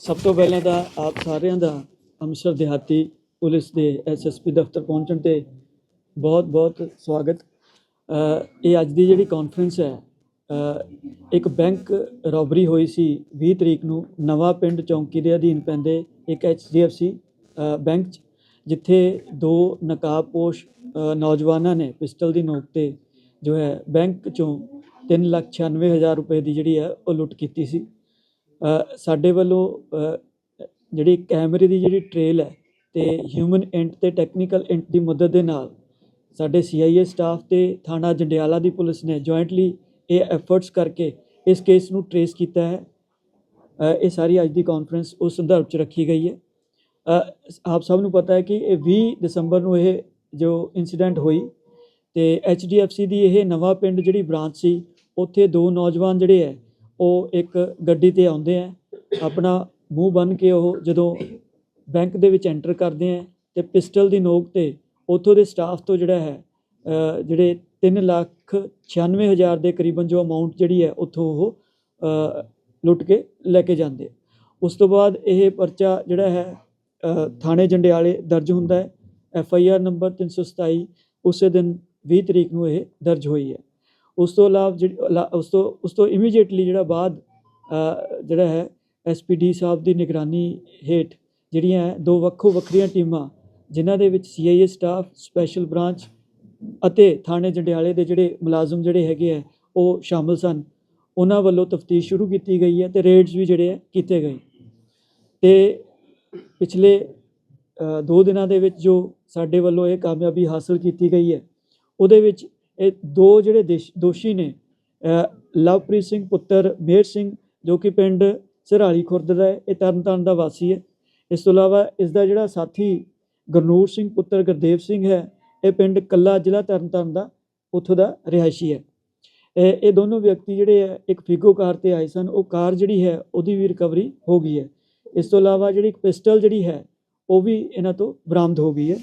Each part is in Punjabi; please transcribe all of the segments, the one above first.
ਸਭ ਤੋਂ ਪਹਿਲਾਂ ਤਾਂ ਆਪ ਸਾਰਿਆਂ ਦਾ ਅੰਮ੍ਰਿਤਸਰ ਦਿਹਾਤੀ ਪੁਲਿਸ ਦੇ ਐਸਐਸਪੀ ਦਫ਼ਤਰ ਪਹੁੰਚਣ ਤੇ ਬਹੁਤ-ਬਹੁਤ ਸਵਾਗਤ। ਇਹ ਅੱਜ ਦੀ ਜਿਹੜੀ ਕਾਨਫਰੰਸ ਹੈ ਇੱਕ ਬੈਂਕ ਰੋਬਰੀ ਹੋਈ ਸੀ 20 ਤਰੀਕ ਨੂੰ ਨਵਾਂ ਪਿੰਡ ਚੌਂਕੀ ਦੇ ਅਧੀਨ ਪੈਂਦੇ ਇੱਕ HDFC ਅ, ਬੈਂਕ 'ਚ ਜਿੱਥੇ ਦੋ ਨਕਾਬਪੋਸ਼ ਅ, ਨੌਜਵਾਨਾਂ ਨੇ ਪਿਸਟਲ ਦੀ ਨੋਕ ਤੇ ਜੋ ਹੈ ਬੈਂਕ ਚੋਂ 396000 ਰੁਪਏ ਦੀ ਜਿਹੜੀ ਹੈ ਉਹ ਲੁੱਟ ਕੀਤੀ ਸੀ। ਸਾਡੇ ਵੱਲੋਂ ਜਿਹੜੀ ਕੈਮਰੇ ਦੀ ਜਿਹੜੀ ਟ੍ਰੇਲ ਹੈ ਤੇ ਹਿਊਮਨ ਇੰਟ ਤੇ ਟੈਕਨੀਕਲ ਇੰਟ ਦੀ ਮਦਦ ਦੇ ਨਾਲ ਸਾਡੇ ਸੀਆਈਏ ਸਟਾਫ ਤੇ ਥਾਣਾ ਜੰਡਿਆਲਾ ਦੀ ਪੁਲਿਸ ਨੇ ਜੁਆਇੰਟਲੀ ਇਹ ਐਫਰਟਸ ਕਰਕੇ ਇਸ ਕੇਸ ਨੂੰ ਟਰੇਸ ਕੀਤਾ ਹੈ। ਇਹ ਸਾਰੀ ਅੱਜ ਦੀ ਕਾਨਫਰੰਸ ਉਸ ਸੰਦਰਭ 'ਚ ਰੱਖੀ ਗਈ ਹੈ। ਆਪ ਸਭ ਨੂੰ ਪਤਾ ਹੈ ਕਿ ਇਹ 20 ਦਸੰਬਰ ਨੂੰ ਇਹ ਜੋ ਇਨਸੀਡੈਂਟ ਹੋਈ ਤੇ HDFC ਦੀ ਇਹ ਨਵਾਂ ਪਿੰਡ ਜਿਹੜੀ ਬ੍ਰਾਂਚ ਸੀ, ਉੱਥੇ ਦੋ ਨੌਜਵਾਨ ਜਿਹੜੇ ਹੈ ਉਹ ਇੱਕ ਗੱਡੀ ਤੇ ਆਉਂਦੇ ਹੈ ਆਪਣਾ ਮੂੰਹ ਬੰਨ ਕੇ ਉਹ ਜਦੋਂ ਬੈਂਕ ਦੇ ਵਿੱਚ ਐਂਟਰ ਕਰਦੇ ਹੈ ਤੇ ਪਿਸਟਲ ਦੀ ਨੋਕ ਤੇ ਉੱਥੋਂ ਦੇ ਸਟਾਫ ਤੋਂ ਜਿਹੜਾ ਹੈ ਜਿਹੜੇ 3 ਲੱਖ 96 ਹਜ਼ਾਰ ਦੇ ਕਰੀਬਨ ਜੋ ਅਮਾਉਂਟ ਜਿਹੜੀ ਹੈ ਉੱਥੋਂ ਉਹ ਲੁੱਟ ਕੇ ਲੈ ਕੇ ਜਾਂਦੇ ਉਸ ਤੋਂ ਬਾਅਦ ਇਹ ਪਰਚਾ ਜਿਹੜਾ ਹੈ ਥਾਣੇ ਜੰਡਿਆਲੇ ਦਰਜ ਹੁੰਦਾ ਹੈ। ਐਫ ਆਈ ਆਰ ਨੰਬਰ 327 ਉਸੇ ਦਿਨ 20 ਤਰੀਕ ਨੂੰ ਇਹ ਦਰਜ ਹੋਈ ਹੈ। ਉਸ ਤੋਂ ਇਲਾਵਾ ਜਿਹੜੀ ਇਲਾ- ਉਸ ਤੋਂ ਉਸ ਤੋਂ ਇਮੀਡੀਏਟਲੀ ਜਿਹੜਾ ਬਾਅਦ ਜਿਹੜਾ ਹੈ ਐਸਪੀਡੀ ਸਾਹਿਬ ਦੀ ਨਿਗਰਾਨੀ ਹੇਠ ਜਿਹੜੀਆਂ ਹੈ ਦੋ ਵੱਖੋ ਵੱਖਰੀਆਂ ਟੀਮਾਂ ਜਿਨ੍ਹਾਂ ਦੇ ਵਿੱਚ ਸੀਆਈਏ ਸਟਾਫ ਸਪੈਸ਼ਲ ਬ੍ਰਾਂਚ ਅਤੇ ਥਾਣੇ ਜੰਡਿਆਲੇ ਦੇ ਜਿਹੜੇ ਮੁਲਾਜ਼ਮ ਜਿਹੜੇ ਹੈਗੇ ਆ ਉਹ ਸ਼ਾਮਲ ਸਨ। ਉਹਨਾਂ ਵੱਲੋਂ ਤਫਤੀਸ਼ ਸ਼ੁਰੂ ਕੀਤੀ ਗਈ ਹੈ ਤੇ ਰੇਡਸ ਵੀ ਜਿਹੜੇ ਆ ਕੀਤੇ ਗਏ। ਤੇ ਪਿਛਲੇ ਅ, ਦੋ ਦਿਨਾਂ ਦੇ ਵਿੱਚ ਜੋ ਸਾਡੇ ਵੱਲੋਂ ਇਹ ਕਾਮਯਾਬੀ ਹਾਸਲ ਕੀਤੀ ਗਈ ਹੈ ਉਹਦੇ ਵਿੱਚ ਇਹ ਦੋ ਜਿਹੜੇ ਦੇਸ਼- ਦੋਸ਼ੀ ਨੇ ਲਵਪ੍ਰੀਤ ਸਿੰਘ ਪੁੱਤਰ ਮੇਰ ਸਿੰਘ, ਜੋ ਕਿ ਪਿੰਡ ਸਿਰਾਲੀ ਖੁਰਦ ਦਾ ਹੈ, ਇਹ ਤਰਨਤਾਰਨ ਦਾ ਵਾਸੀ ਹੈ। ਇਸ ਤੋਂ ਇਲਾਵਾ ਇਸ ਦਾ ਜਿਹੜਾ ਸਾਥੀ ਗੁਰਨੂਰ ਸਿੰਘ ਪੁੱਤਰ ਗੁਰਦੇਵ ਸਿੰਘ ਹੈ, ਇਹ ਪਿੰਡ ਕੱਲਾ ਜ਼ਿਲ੍ਹਾ ਤਰਨਤਾਰਨ ਦਾ, ਉੱਥੋਂ ਦਾ ਰਿਹਾਇਸ਼ੀ ਹੈ। ਇਹ ਇਹ ਦੋਨੋਂ ਵਿਅਕਤੀ ਜਿਹੜੇ ਹੈ, ਇੱਕ ਫਿਗੋ ਕਾਰ ਤੇ ਆਏ ਸਨ, ਉਹ ਕਾਰ ਜਿਹੜੀ ਹੈ, ਉਹਦੀ ਵੀ ਰਿਕਵਰੀ ਹੋ ਗਈ ਹੈ। ਇਸ ਤੋਂ ਇਲਾਵਾ ਜਿਹੜੀ ਇੱਕ ਪਿਸਟਲ ਜਿਹੜੀ ਹੈ ਉਹ ਵੀ ਇਹਨਾਂ ਤੋਂ ਬਰਾਮਦ ਹੋ ਗਈ ਹੈ।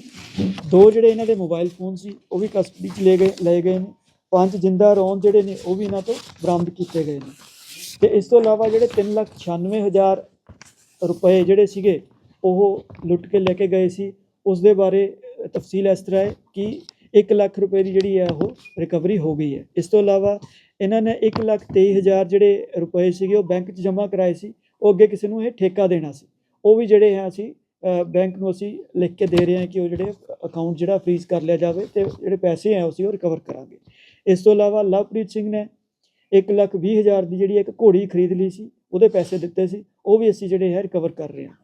ਦੋ ਜਿਹੜੇ ਇਹਨਾਂ ਦੇ ਮੋਬਾਈਲ ਫੋਨ ਸੀ, ਉਹ ਵੀ ਕਸਟਡੀ 'ਚ ਲੈ ਗਏ, ਲਏ ਗਏ ਨੇ। ਪੰਜ ਜਿੰਦਾ ਰੌਂਦ ਜਿਹੜੇ ਨੇ, ਉਹ ਵੀ ਇਹਨਾਂ ਤੋਂ ਬਰਾਮਦ ਕੀਤੇ ਗਏ ਨੇ। ਤੇ ਇਸ ਤੋਂ ਇਲਾਵਾ ਜਿਹੜੇ 396000 ਰੁਪਏ ਜਿਹੜੇ ਸੀਗੇ, ਉਹ ਲੁੱਟ ਕੇ ਲੈ ਕੇ ਗਏ ਸੀ। ਉਸ ਦੇ ਬਾਰੇ ਤਫਸੀਲ ਇਸ ਤਰ੍ਹਾਂ ਹੈ ਕਿ 1 ਲੱਖ ਰੁਪਏ ਦੀ ਜਿਹੜੀ ਹੈ, ਉਹ ਰਿਕਵਰੀ ਹੋ ਗਈ ਹੈ। ਇਸ ਤੋਂ ਇਲਾਵਾ ਇਹਨਾਂ ਨੇ 1 ਲੱਖ 23000 ਜਿਹੜੇ ਰੁਪਏ ਸੀਗੇ, ਉਹ ਬੈਂਕ 'ਚ ਜਮ੍ਹਾਂ ਕਰਾਏ ਸੀ। ਉਹ ਅੱਗੇ ਕਿਸੇ ਨੂੰ ਇਹ ਠੇਕਾ ਦੇਣਾ ਸੀ। ਉਹ ਵੀ ਜਿਹੜੇ ਹੈ ਅਸੀਂ ਬੈਂਕ ਨੂੰ ਅਸੀਂ ਲਿਖ ਕੇ ਦੇ ਰਹੇ ਹਾਂ ਕਿ ਉਹ ਜਿਹੜੇ ਅਕਾਊਂਟ ਜਿਹੜਾ ਫ੍ਰੀਜ਼ ਕਰ ਲਿਆ ਜਾਵੇ ਤੇ ਜਿਹੜੇ ਪੈਸੇ ਹੈ ਅਸੀਂ ਉਹ ਰਿਕਵਰ ਕਰਾਂਗੇ। ਇਸ ਤੋਂ ਇਲਾਵਾ ਲਵਪ੍ਰੀਤ ਸਿੰਘ ਨੇ 1 ਲੱਖ 20 ਹਜ਼ਾਰ ਦੀ ਜਿਹੜੀ ਇੱਕ ਘੋੜੀ ਖਰੀਦ ਲਈ ਸੀ, ਉਹਦੇ ਪੈਸੇ ਦਿੱਤੇ ਸੀ, ਉਹ ਵੀ ਅਸੀਂ ਜਿਹੜੇ ਹੈ ਰਿਕਵਰ ਕਰ ਰਹੇ ਹਾਂ।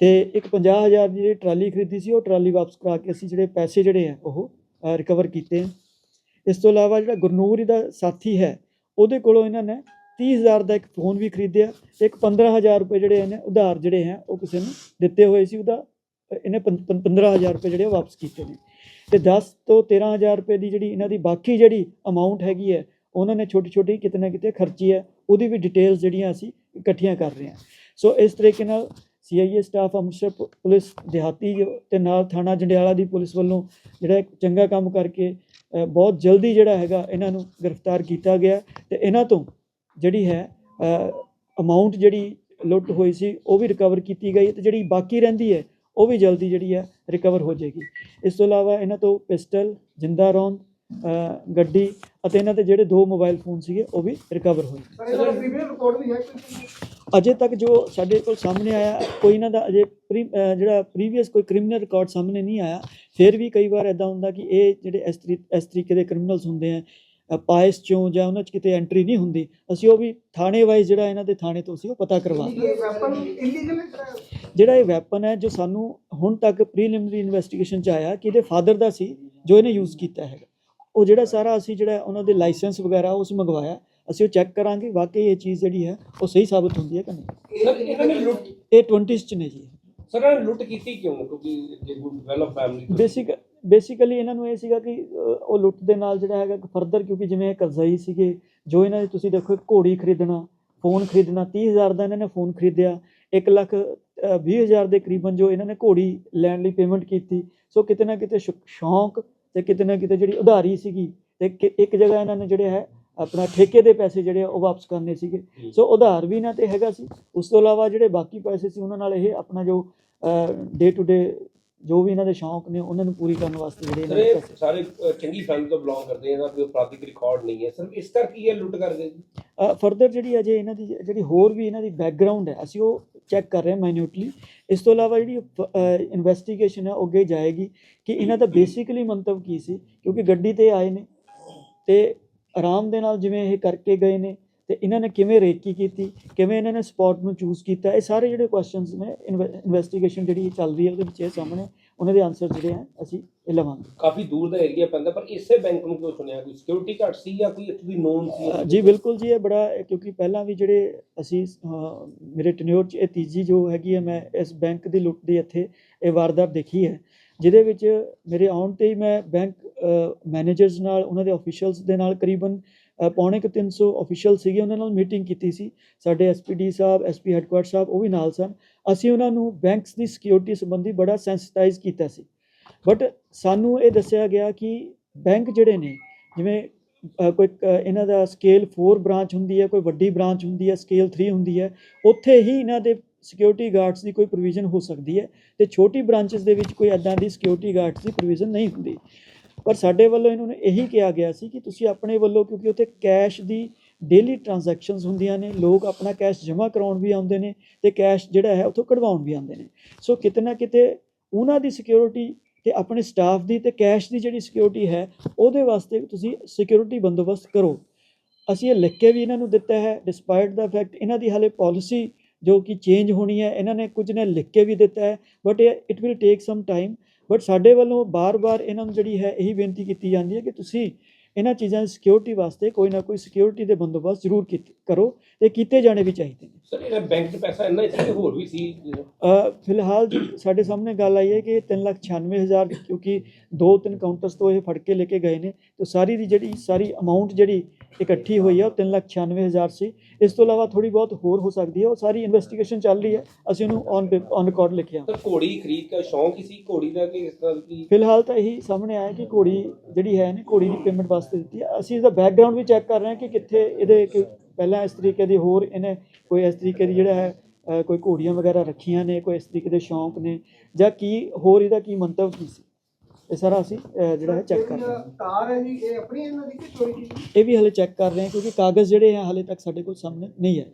ਤੇ ਇੱਕ 50000 ਦੀ ਜਿਹੜੀ ਟਰਾਲੀ ਖਰੀਦੀ ਸੀ, ਉਹ ਟਰਾਲੀ ਵਾਪਸ ਕਰਾ ਕੇ ਅਸੀਂ ਜਿਹੜੇ ਪੈਸੇ ਜਿਹੜੇ ਆ ਉਹ ਰਿਕਵਰ ਕੀਤੇ। ਆ ਇਸ ਤੋਂ ਇਲਾਵਾ ਜਿਹੜਾ ਗੁਰਨੂਰ ਦਾ ਸਾਥੀ ਹੈ, ਉਹਦੇ ਕੋਲੋਂ ਇਹਨਾਂ ਨੇ 30000 ਦਾ ਇੱਕ ਫੋਨ ਵੀ ਖਰੀਦਿਆ ਤੇ ਇੱਕ 15000 ਰੁਪਏ ਜਿਹੜੇ ਇਹਨੇ ਉਧਾਰ ਜਿਹੜੇ ਹੈ, ਉਹ ਕਿਸੇ ਨੂੰ ਦਿੱਤੇ ਹੋਏ ਸੀ ਉਹਦਾ, ਇਹਨੇ ਪੰ- ਪੰ- 15000 ਰੁਪਏ ਜਿਹੜੇ ਵਾਪਸ ਕੀਤੇ ਨੇ। ਤੇ 10 ਤੋਂ 13000 ਰੁਪਏ ਦੀ ਜਿਹੜੀ ਇਹਨਾਂ ਦੀ ਬਾਕੀ ਜਿਹੜੀ ਅਮਾਉਂਟ ਹੈਗੀ ਹੈ, ਉਹਨਾਂ ਨੇ ਛੋਟੀ ਛੋਟੀ ਕਿਤੇ ਨਾ ਕਿਤੇ ਖਰਚੀ ਹੈ, ਉਹਦੀ ਵੀ ਡਿਟੇਲਸ ਜਿਹੜੀਆਂ ਅਸੀਂ ਇਕੱਠੀਆਂ ਕਰ ਰਹੇ ਹਾਂ। ਸੋ ਇਸ ਤਰੀਕੇ ਨਾਲ ਸੀਆਈਏ ਸਟਾਫ ਅੰਮ੍ਰਿਤਸਰ ਪੁਲਿਸ ਦਿਹਾਤੀ ਜੋ ਤੇ ਨਾਲ ਥਾਣਾ ਜੰਡਿਆਲਾ ਦੀ ਪੁਲਿਸ ਵੱਲੋਂ ਜਿਹੜਾ ਚੰਗਾ ਕੰਮ ਕਰਕੇ ਬਹੁਤ ਜਲਦੀ ਜਿਹੜਾ ਹੈਗਾ, ਇਹਨਾਂ ਨੂੰ ਗ੍ਰਿਫਤਾਰ ਕੀਤਾ ਗਿਆ ਤੇ ਇਹਨਾਂ ਤੋਂ ਜਿਹੜੀ ਹੈ ਅਮਾਉਂਟ ਜਿਹੜੀ ਲੁੱਟ ਹੋਈ ਸੀ ਉਹ ਵੀ ਰਿਕਵਰ ਕੀਤੀ ਗਈ ਤੇ ਜਿਹੜੀ ਬਾਕੀ ਰਹਿੰਦੀ ਹੈ ਉਹ ਵੀ ਜਲਦੀ ਜਿਹੜੀ ਹੈ ਰਿਕਵਰ ਹੋ ਜਾਏਗੀ ਇਸ ਤੋਂ ਇਲਾਵਾ ਇਹਨਾਂ ਤੋਂ ਪਿਸਟਲ ਜਿੰਦਾ ਰੌਂਦ ਗੱਡੀ ਅਤੇ ਇਹਨਾਂ ਦੇ ਜਿਹੜੇ ਦੋ ਮੋਬਾਈਲ ਫੋਨ ਸੀਗੇ ਉਹ ਵੀ ਰਿਕਵਰ ਹੋਏ? ਅਜੇ ਤੱਕ ਜੋ ਸਾਡੇ ਕੋਲ ਸਾਹਮਣੇ ਆਇਆ ਕੋਈ ਇਹਨਾਂ ਦਾ ਅਜੇ ਜਿਹੜਾ ਪ੍ਰੀਵੀਅਸ ਕੋਈ ਕ੍ਰਿਮੀਨਲ ਰਿਕਾਰਡ ਸਾਹਮਣੇ ਨਹੀਂ ਆਇਆ ਫਿਰ ਵੀ ਕਈ ਵਾਰ ਇਦਾਂ ਹੁੰਦਾ ਕਿ ਇਹ ਜਿਹੜੇ ਇਸ ਤਰੀ ਇਸ ਤਰੀਕੇ ਦੇ ਕ੍ਰਿਮੀਨਲਸ ਹੁੰਦੇ ਆ ਪਾਇਸ ਚੋਂ ਜਾਂ ਉਹਨਾਂ 'ਚ ਕਿਤੇ ਐਂਟਰੀ ਨਹੀਂ ਹੁੰਦੀ ਅਸੀਂ ਉਹ ਵੀ ਥਾਣੇ ਵਾਈਜ਼ ਜਿਹੜਾ ਇਹਨਾਂ ਦੇ ਥਾਣੇ ਤੋਂ ਅਸੀਂ ਉਹ ਪਤਾ ਕਰਵਾ ਜਿਹੜਾ ਇਹ ਵੈਪਨ ਹੈ ਜੋ ਸਾਨੂੰ ਹੁਣ ਤੱਕ ਪ੍ਰੀਲਿਮਿਨਰੀ ਇਨਵੈਸਟੀਗੇਸ਼ਨ 'ਚ ਆਇਆ ਕਿ ਇਹਦੇ ਫਾਦਰ ਦਾ ਸੀ ਜੋ ਇਹਨੇ ਯੂਜ਼ ਕੀਤਾ ਹੈਗਾ। ਉਹ ਜਿਹੜਾ ਸਾਰਾ ਅਸੀਂ ਜਿਹੜਾ ਉਹਨਾਂ ਦੇ ਲਾਇਸੈਂਸ ਵਗੈਰਾ ਉਹ ਅਸੀਂ ਮੰਗਵਾਇਆ ਅਸੀਂ ਉਹ ਚੈੱਕ ਕਰਾਂਗੇ ਵਾਕਈ ਇਹ ਚੀਜ਼ ਜਿਹੜੀ ਹੈ ਉਹ ਸਹੀ ਸਾਬਤ ਹੁੰਦੀ ਹੈ ਕਿ ਨਹੀਂ। ਸਰ ਇਹਨਾਂ ਨੇ ਲੁੱਟ ਇਹ 20s 'ਚ ਨੇ ਜੀ। ਸਰ ਇਹਨਾਂ ਨੇ ਲੁੱਟ ਕੀਤੀ ਕਿਉਂ? ਕਿਉਂਕਿ ਜੇ good well off family basic basically ਇਹਨਾਂ ਨੂੰ ਇਹ ਸੀਗਾ ਕਿ ਉਹ ਲੁੱਟ ਦੇ ਨਾਲ ਜਿਹੜਾ ਹੈਗਾ ਫਰਦਰ ਕਿਉਂਕਿ ਜਿਵੇਂ ਇਹ ਕਰਜ਼ਾਈ ਸੀਗੇ ਜੋ ਇਹਨਾਂ ਦੇ ਤੁਸੀਂ ਦੇਖੋ ਘੋੜੀ ਖਰੀਦਣਾ ਫੋਨ ਖਰੀਦਣਾ 30000 ਦਾ ਇਹਨਾਂ ਨੇ ਫੋਨ ਖਰੀਦਿਆ 1 ਲੱਖ ਅਹ, 20000 ਦੇ ਕਰੀਬਨ ਜੋ ਇਹਨਾਂ ਨੇ ਘੋੜੀ ਲੈਣ ਲਈ ਪੇਮੈਂਟ ਕੀਤੀ। ਸੋ ਕਿਤੇ ਨਾ ਕਿਤੇ ਸ਼ੌਂਕ ਤੇ ਕਿਤੇ ਨਾ ਕਿਤੇ ਜਿਹੜੀ ਉਧਾਰੀ ਸੀਗੀ ਤੇ ਕਿ- ਇੱਕ ਜਗ੍ਹਾ ਇਹਨਾਂ ਨੇ ਜਿਹੜੇ ਹੈ ਆਪਣਾ ਠੇਕੇ ਦੇ ਪੈਸੇ ਜਿਹੜੇ ਉਹ ਵਾਪਸ ਕਰਨੇ ਸੀਗੇ। ਸੋ ਉਧਾਰ ਵੀ ਇਹਨਾਂ ਤੇ ਹੈਗਾ ਸੀ। ਉਸ ਤੋਂ ਇਲਾਵਾ ਜਿਹੜੇ ਬਾਕੀ ਪੈਸੇ ਸੀ ਉਹਨਾਂ ਨਾਲ ਇਹ ਆਪਣਾ ਜੋ ਡੇ ਟੂ ਡੇ ਜੋ ਵੀ ਇਹਨਾਂ ਦੇ ਸ਼ੌਂਕ ਨੇ ਉਹਨਾਂ ਨੂੰ ਪੂਰੀ ਕਰਨ ਵਾਸਤੇ ਜਿਹੜੇ ਇਹਨਾਂ ਦੇ ਸਾਰੇ ਅ, ਚੰਗੀ ਫੈਮਿਲੀ ਤੋਂ ਬਿਲੋਂਗ ਕਰਦੇ ਆ ਇਹਦਾ ਕੋਈ ਅਪਰਾਧਿਕ ਰਿਕਾਰਡ ਨਹੀਂ ਹੈ। ਸਿਰਫ ਇਸ ਕਰਕੇ ਹੀ ਇਹ ਲੁੱਟ ਕਰਦੇ ਜੀ। ਫਰਦਰ ਜਿਹੜੀ ਅਜੇ ਇਹਨਾਂ ਦੀ ਜਿਹੜੀ ਹੋਰ ਵੀ ਇਹਨਾਂ ਦੀ ਬੈਕਗ੍ਰਾਉਂਡ ਹੈ ਅਸੀਂ ਉਹ ਚੈੱਕ ਕਰ ਰਹੇ ਹਾਂ ਮਾਈਨਿਊਟਲੀ ਇਸ ਤੋਂ ਇਲਾਵਾ ਜਿਹੜੀ ਇਨਵੈਸਟੀਗੇਸ਼ਨ ਹੈ ਉਹ ਅੱਗੇ ਜਾਏਗੀ ਕਿ ਇਹਨਾਂ ਦਾ ਬੇਸਿਕਲੀ ਮੰਤਵ ਕੀ ਸੀ ਕਿਉਂਕਿ ਗੱਡੀ ਤੇ ਆਏ ਨੇ ਤੇ ਆਰਾਮ ਦੇ ਨਾਲ ਜਿਵੇਂ ਇਹ ਕਰਕੇ ਗਏ ਨੇ ਤੇ ਇਹਨਾਂ ਨੇ ਕਿਵੇਂ ਰੇਕੀ ਕੀਤੀ ਕਿਵੇਂ ਇਹਨਾਂ ਨੇ ਸਪੌਟ ਨੂੰ ਚੂਜ਼ ਕੀਤਾ ਇਹ ਸਾਰੇ ਜਿਹੜੇ ਕੁਐਸਚਨਸ ਨੇ ਇਨਵੈਸਟੀਗੇਸ਼ਨ ਜਿਹੜੀ ਚੱਲ ਰਹੀ ਹੈ ਉਹਦੇ ਵਿੱਚ ਇਹ ਸਾਹਮਣੇ ਉਹਨਾਂ ਦੇ ਆਨਸਰ ਜਿਹੜੇ ਆ ਅਸੀਂ ਇਹ ਲਵਾਂਗੇ। ਕਾਫੀ ਦੂਰ ਦਾ ਏਰੀਆ ਪੈਂਦਾ ਪਰ ਇਸੇ ਬੈਂਕ ਨੂੰ ਕਿਉਂ ਚੁਣਿਆ? ਕੋਈ ਸਿਕਿਉਰਿਟੀ ਘੱਟ ਸੀ ਜਾਂ ਕੋਈ ਇੱਥੋਂ ਦੀ ਨੋਨ ਸੀ? ਜੀ ਬਿਲਕੁਲ ਜੀ ਇਹ ਬੜਾ ਕਿਉਂਕਿ ਪਹਿਲਾਂ ਵੀ ਜਿਹੜੇ ਅਸੀਂ ਮੇਰੇ ਟੈਨਿਓਰ ਚ ਇਹ ਤੀਜੀ ਜੋ ਹੈਗੀ ਹੈ ਮੈਂ ਇਸ ਬੈਂਕ ਦੀ ਲੁੱਟ ਦੀ ਇੱਥੇ ਇਹ ਵਾਰਦਾਤ ਦੇਖੀ ਹੈ ਜਿਹਦੇ ਵਿੱਚ ਮੇਰੇ ਆਉਣ ਤੇ ਹੀ ਮੈਂ ਬੈਂਕ ਮੈਨੇਜਰਸ ਨਾਲ ਉਹਨਾਂ ਦੇ ਅਫੀਸ਼ੀਅਲਸ ਦੇ ਨਾਲ ਕਰੀਬਨ ਪੌਣੇ ਕੁ 300 ਅਫੀਸ਼ੀਅਲ ਸੀਗੇ ਉਹਨਾਂ ਨਾਲ ਮੀਟਿੰਗ ਕੀਤੀ ਸੀ। ਸਾਡੇ ਐਸਪੀਡੀ ਸਾਹਿਬ ਐਸਪੀ ਹੈੱਡਕੁਆਟਰ ਸਾਹਿਬ ਉਹ ਵੀ ਨਾਲ ਸਨ। ਅਸੀਂ ਉਹਨਾਂ ਨੂੰ ਬੈਂਕਸ ਦੀ ਸਿਕਿਉਰਿਟੀ ਸੰਬੰਧੀ ਬੜਾ ਸੈਂਸਿਟਾਈਜ਼ ਕੀਤਾ ਸੀ। ਬਟ ਸਾਨੂੰ ਇਹ ਦੱਸਿਆ ਗਿਆ ਕਿ ਬੈਂਕ ਜਿਹੜੇ ਨੇ ਜਿਵੇਂ ਕੋਈ ਅ, ਇਹਨਾਂ ਦਾ ਸਕੇਲ 4 ਬ੍ਰਾਂਚ ਹੁੰਦੀ ਹੈ ਕੋਈ ਵੱਡੀ ਬ੍ਰਾਂਚ ਹੁੰਦੀ ਹੈ ਸਕੇਲ 3 ਹੁੰਦੀ ਹੈ ਉੱਥੇ ਹੀ ਇਹਨਾਂ ਦੇ ਸਿਕਿਉਰਿਟੀ ਗਾਰਡਸ ਦੀ ਕੋਈ ਪ੍ਰੋਵੀਜ਼ਨ ਹੋ ਸਕਦੀ ਹੈ ਤੇ ਛੋਟੀ ਬ੍ਰਾਂਚਸ ਦੇ ਵਿੱਚ ਕੋਈ ਐਦਾਂ ਦੀ ਸਿਕਿਉਰਿਟੀ ਗਾਰਡਸ ਦੀ ਪ੍ਰੋਵੀਜ਼ਨ ਨਹੀਂ ਹੁੰਦੀ। ਪਰ ਸਾਡੇ ਵੱਲੋਂ ਇਹਨਾਂ ਨੂੰ ਇਹੀ ਕਿਹਾ ਗਿਆ ਸੀ ਕਿ ਤੁਸੀਂ ਆਪਣੇ ਵੱਲੋਂ, ਕਿਉਂਕਿ ਉੱਥੇ ਕੈਸ਼ ਦੀ ਡੇਲੀ ਟ੍ਰਾਂਜੈਕਸ਼ਨਸ ਹੁੰਦੀਆਂ ਨੇ, ਲੋਕ ਆਪਣਾ ਕੈਸ਼ ਜਮ੍ਹਾਂ ਕਰਾਉਣ ਵੀ ਆਉਂਦੇ ਨੇ ਤੇ ਕੈਸ਼ ਜਿਹੜਾ ਹੈ ਉੱਥੋਂ ਕਢਵਾਉਣ ਵੀ ਆਉਂਦੇ ਨੇ। ਸੋ ਕਿਤੇ ਨਾ ਕਿਤੇ ਉਹਨਾਂ ਦੀ ਸਿਕਿਉਰਿਟੀ ਤੇ ਆਪਣੇ ਸਟਾਫ ਦੀ ਤੇ ਕੈਸ਼ ਦੀ ਜਿਹੜੀ ਸਿਕਿਉਰਿਟੀ ਹੈ, ਉਹਦੇ ਵਾਸਤੇ ਤੁਸੀਂ ਸਿਕਿਉਰਿਟੀ ਬੰਦੋਬਸਤ ਕਰੋ। ਅਸੀਂ ਇਹ ਲਿਖ ਕੇ ਵੀ ਇਹਨਾਂ ਨੂੰ ਦਿੱਤਾ ਹੈ ਡਿਸਪਾਈਟ ਦਾ ਫੈਕਟ ਇਹਨਾਂ ਦੀ ਹਾਲੇ ਪਾਲਿਸੀ ਜੋ ਕਿ ਚੇਂਜ ਹੋਣੀ ਹੈ, ਇਹਨਾਂ ਨੇ ਕੁਝ ਨੇ ਲਿਖ ਕੇ ਵੀ ਦਿੱਤਾ ਹੈ but it will take some time but ਸਾਡੇ ਵੱਲੋਂ ਬਾਰ-ਬਾਰ ਇਹਨਾਂ ਨੂੰ ਜਿਹੜੀ ਹੈ ਇਹੀ ਬੇਨਤੀ ਕੀਤੀ ਜਾਂਦੀ ਹੈ ਕਿ ਤੁਸੀਂ ਇਹਨਾਂ ਚੀਜ਼ਾਂ ਦੀ ਸਿਕਿਉਰਿਟੀ ਵਾਸਤੇ ਕੋਈ ਨਾ ਕੋਈ ਸਿਕਿਉਰਿਟੀ ਦੇ ਬੰਦੋਬਸਤ ਜ਼ਰੂਰ ਕਰੋ ਤੇ ਕੀਤੇ ਜਾਣੇ ਵੀ ਚਾਹੀਦੇ ਨੇ। ਸਰ ਇਹਦਾ ਬੈਂਕ 'ਚ ਪੈਸਾ ਇੰਨਾ ਕਿ ਹੋਰ ਵੀ ਸੀ? ਅ, ਫਿਲਹਾਲ ਸਾਡੇ ਸਾਹਮਣੇ ਗੱਲ ਆਈ ਹੈ ਕਿ 396000 ਕਿਉਂਕਿ ਦੋ ਤਿੰਨ ਕਾਊਂਟਰਸ ਤੋਂ ਇਹ ਫੜ ਕੇ ਲੈ ਕੇ ਗਏ ਨੇ ਤੇ ਸਾਰੀ ਦੀ ਜਿਹੜੀ ਸਾਰੀ ਅਮਾਉਂਟ ਜਿਹੜੀ ਇਕੱਠੀ ਹੋਈ ਹੈ ਉਹ 396000 ਸੀ। ਇਸ ਤੋਂ ਇਲਾਵਾ ਥੋੜੀ ਬਹੁਤ ਹੋਰ ਹੋ ਸਕਦੀ ਹੈ ਉਹ ਸਾਰੀ ਇਨਵੈਸਟੀਗੇਸ਼ਨ ਚੱਲ ਰਹੀ ਹੈ ਅਸੀਂ ਉਹਨੂੰ ਔਨ ਔਨ ਰਿਕਾਰਡ ਲਿਖਿਆ। ਸਰ ਘੋੜੀ ਖਰੀਦ ਦਾ ਸ਼ੌਂਕ ਹੀ ਸੀ? ਘੋੜੀ ਦਾ ਕਿ ਇਸ ਤਰ੍ਹਾਂ ਦੀ ਫਿਲਹਾਲ ਤਾਂ ਇਹੀ ਸਾਹਮਣੇ ਆਇਆ ਕਿ ਘੋੜੀ ਜਿਹੜੀ ਹੈ ਨੇ ਘੋੜੀ ਦੀ ਪੇਮੈਂਟ ਵਾਸਤੇ ਦਿੱਤੀ ਹੈ ਅਸੀਂ ਇਹਦਾ ਬੈਕਗ੍ਰਾਉਂਡ ਵੀ ਚੈੱਕ ਕਰ ਰਹੇ ਹਾਂ ਕਿ ਕਿੱਥੇ ਇਹਦੇ ਕਿ ਪਹਿਲਾਂ ਇਸ ਤਰੀਕੇ ਦੀ ਹੋਰ ਇਹਨੇ ਕੋਈ ਇਸ ਤਰੀਕੇ ਦੀ ਜਿਹੜਾ ਹੈ ਕੋਈ ਘੋੜੀਆਂ ਵਗੈਰਾ ਰੱਖੀਆਂ ਨੇ ਕੋਈ ਇਸ ਤਰੀਕੇ ਦੇ ਸ਼ੌਂਕ ਨੇ ਜਾਂ ਕੀ ਹੋਰ ਇਹਦਾ ਕੀ ਮੰਤਵ ਕੀ ਸੀ? ਇਹ ਸਾਰਾ ਅਸੀਂ ਜਿਹੜਾ ਹੈ ਚੈੱਕ ਕਰ ਰਹੇ ਹਾਂ। ਕਾਰ ਹੈ ਜੀ ਇਹ ਆਪਣੀ ਇਹਨਾਂ ਦੀ ਕਿ ਚੋਰੀ ਕੀਤੀ ਇਹ ਵੀ ਹਲੇ ਚੈੱਕ ਕਰ ਰਹੇ ਹਾਂ ਕਿਉਂਕਿ ਕਾਗਜ਼ ਜਿਹੜੇ ਆ ਹਲੇ ਤੱਕ ਸਾਡੇ ਕੋਲ ਸਾਹਮਣੇ ਨਹੀਂ ਆਏ।